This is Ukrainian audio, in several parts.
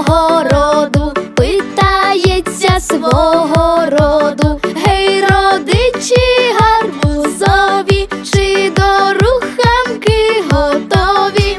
мого роду, питається свого роду, гей, родичі гарбузові, чи до руханки готові.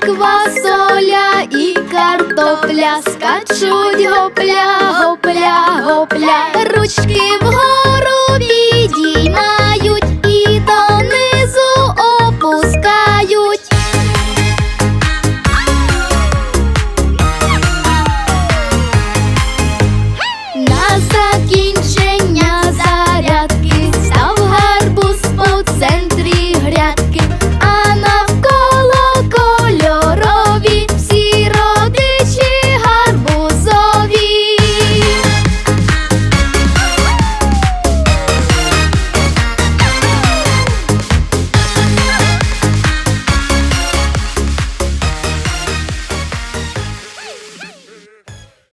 квасоля і картопля скачуть гопля, гопля.